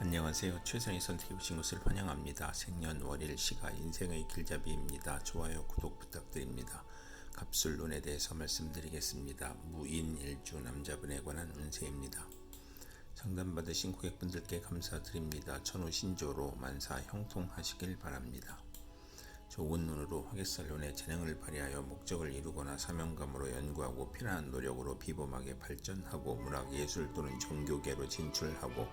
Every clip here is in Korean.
안녕하세요. 최선의 선택해 주신 것을 환영합니다. 생년월일 시가 인생의 길잡이입니다. 좋아요, 구독 부탁드립니다. 갑술론에 대해서 말씀드리겠습니다. 무인일주 남자분에 관한 운세입니다. 상담받으신 고객분들께 감사드립니다. 천우신조로 만사 형통하시길 바랍니다. 좋은 눈으로 화개살론의 재능을 발휘하여 목적을 이루거나 사명감으로 연구하고 피나는 노력으로 비범하게 발전하고 문학 예술 또는 종교계로 진출하고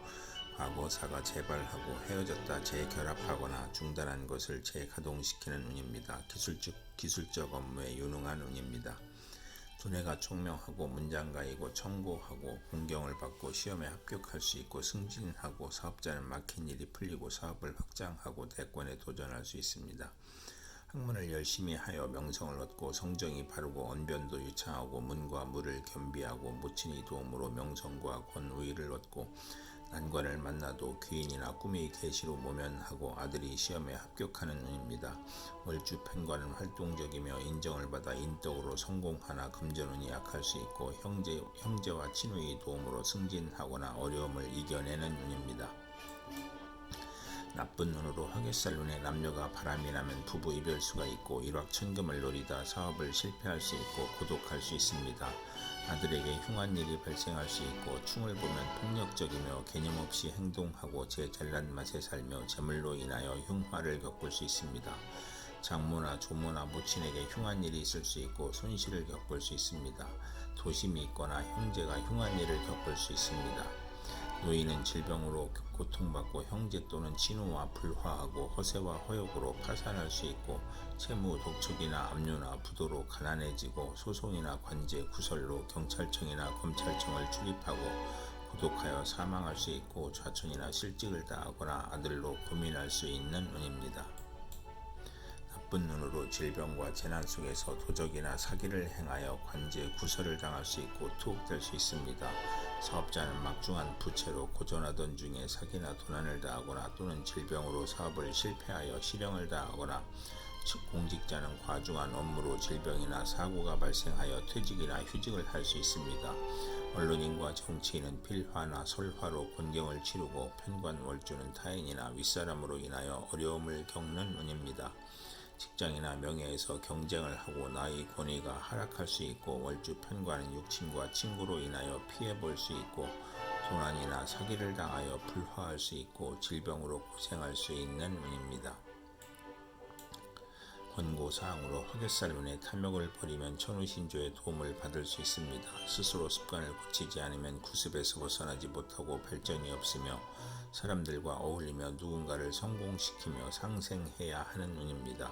과거사가 재발하고 헤어졌다 재결합하거나 중단한 것을 재가동시키는 운입니다. 기술적, 기술적 업무에 유능한 운입니다. 두뇌가 총명하고 문장가이고 청고하고 공경을 받고 시험에 합격할 수 있고 승진하고 사업자는 막힌 일이 풀리고 사업을 확장하고 대권에 도전할 수 있습니다. 학문을 열심히 하여 명성을 얻고 성정이 바르고 언변도 유창하고 문과 물을 겸비하고 모친이 도움으로 명성과 권위를 얻고 난관을 만나도 귀인이나 꿈의 계시로 모면하고 아들이 시험에 합격하는 운입니다. 월주 펜과는 활동적이며 인정을 받아 인덕으로 성공하나 금전운이 약할 수 있고 형제, 형제와 친구의 도움으로 승진하거나 어려움을 이겨내는 운입니다. 나쁜 눈으로 화개살 눈에 남녀가 바람이 나면 부부 이별수가 있고 일확천금을 노리다 사업을 실패할 수 있고 고독할 수 있습니다. 아들에게 흉한 일이 발생할 수 있고 충을 보면 폭력적이며 개념 없이 행동하고 제 잘난 맛에 살며 재물로 인하여 흉화를 겪을 수 있습니다. 장모나 조모나 모친에게 흉한 일이 있을 수 있고 손실을 겪을 수 있습니다. 도심이 있거나 형제가 흉한 일을 겪을 수 있습니다. 노인은 질병으로 고통받고 형제 또는 친우와 불화하고 허세와 허욕으로 파산할 수 있고 채무 독촉이나 압류나 부도로 가난해지고 소송이나 관제 구설로 경찰청이나 검찰청을 출입하고 구독하여 사망할 수 있고 좌천이나 실직을 당하거나 아들로 고민할 수 있는 운입니다. 나쁜 눈으로 질병과 재난 속에서 도적이나 사기를 행하여 관제 구설을 당할 수 있고 투옥될 수 있습니다. 사업자는 막중한 부채로 고전하던 중에 사기나 도난을 당하거나 또는 질병으로 사업을 실패하여 실형을 당하거나 즉 공직자는 과중한 업무로 질병이나 사고가 발생하여 퇴직이나 휴직을 할 수 있습니다. 언론인과 정치인은 필화나 설화로 곤경을 치르고 편관월주는 타인이나 윗사람으로 인하여 어려움을 겪는 운입니다. 직장이나 명예에서 경쟁을 하고 나의 권위가 하락할 수 있고 월주 편과는 육친과 친구로 인하여 피해 볼 수 있고 도난이나 사기를 당하여 불화할 수 있고 질병으로 고생할 수 있는 운입니다. 권고사항으로 화개살 운에 탐욕을 버리면 천우신조의 도움을 받을 수 있습니다. 스스로 습관을 고치지 않으면 구습에서 벗어나지 못하고 발전이 없으며 사람들과 어울리며 누군가를 성공시키며 상생해야 하는 운입니다.